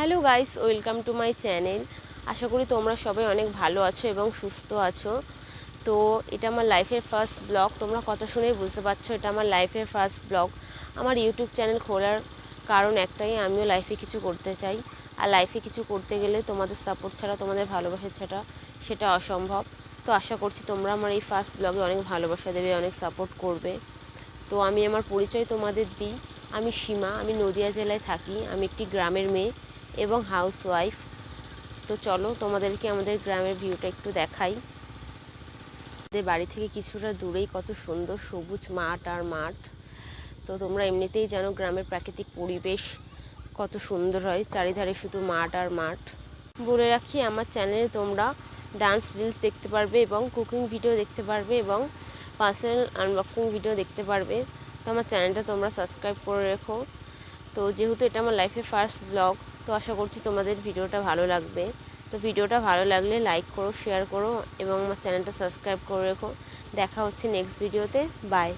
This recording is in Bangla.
Hello guys, welcome to my channel. আশা করি তোমরা সবাই অনেক ভালো আছো এবং সুস্থ আছো। তো এটা আমার লাইফের ফার্স্ট ব্লগ, তোমরা কথা শুনেই বুঝতে পারছ এটা আমার লাইফের ফার্স্ট ব্লগ। আমার ইউটিউব চ্যানেল খোলার কারণ একটাই, আমিও লাইফে কিছু করতে চাই। আর লাইফে কিছু করতে গেলে তোমাদের সাপোর্ট ছাড়া, তোমাদের ভালোবাসা ছাড়া সেটা অসম্ভব। তো আশা করছি তোমরা আমার এই ফার্স্ট ব্লগে অনেক ভালোবাসা দেবে, অনেক সাপোর্ট করবে। তো আমি আমার পরিচয় তোমাদের দিই। আমি সীমা, আমি নদিয়া জেলায় থাকি। আমি একটি গ্রামের মেয়ে। এবং হাউস ওয়াইফ তো চলো, তোমাদেরকে আমাদের গ্রামের ভিউটা একটু দেখাই। আমাদের বাড়ি থেকে কিছুটা দূরেই কত সুন্দর সবুজ মাঠ আর মাঠ। তো তোমরা এমনিতেই জানো গ্রামের প্রাকৃতিক পরিবেশ কত সুন্দর হয়, চারিধারে শুধু মাঠ আর মাঠ। বলে রাখি, আমার চ্যানেলে তোমরা ডান্স রিলস দেখতে পারবে এবং কুকিং ভিডিও দেখতে পারবে এবং পার্সোনাল আনবক্সিং ভিডিও দেখতে পারবে। তো আমার চ্যানেলটা তোমরা সাবস্ক্রাইব করে রেখো। তো যেহেতু এটা আমার লাইফে ফার্স্ট ব্লগ তো আশা করছি তোমাদের ভিডিওটা ভালো লাগবে। তো ভিডিওটা ভালো লাগলে লাইক করো শেয়ার করো এবং আমার চ্যানেলটা সাবস্ক্রাইব করে রেখো। দেখা হচ্ছে নেক্সট ভিডিওতে বাই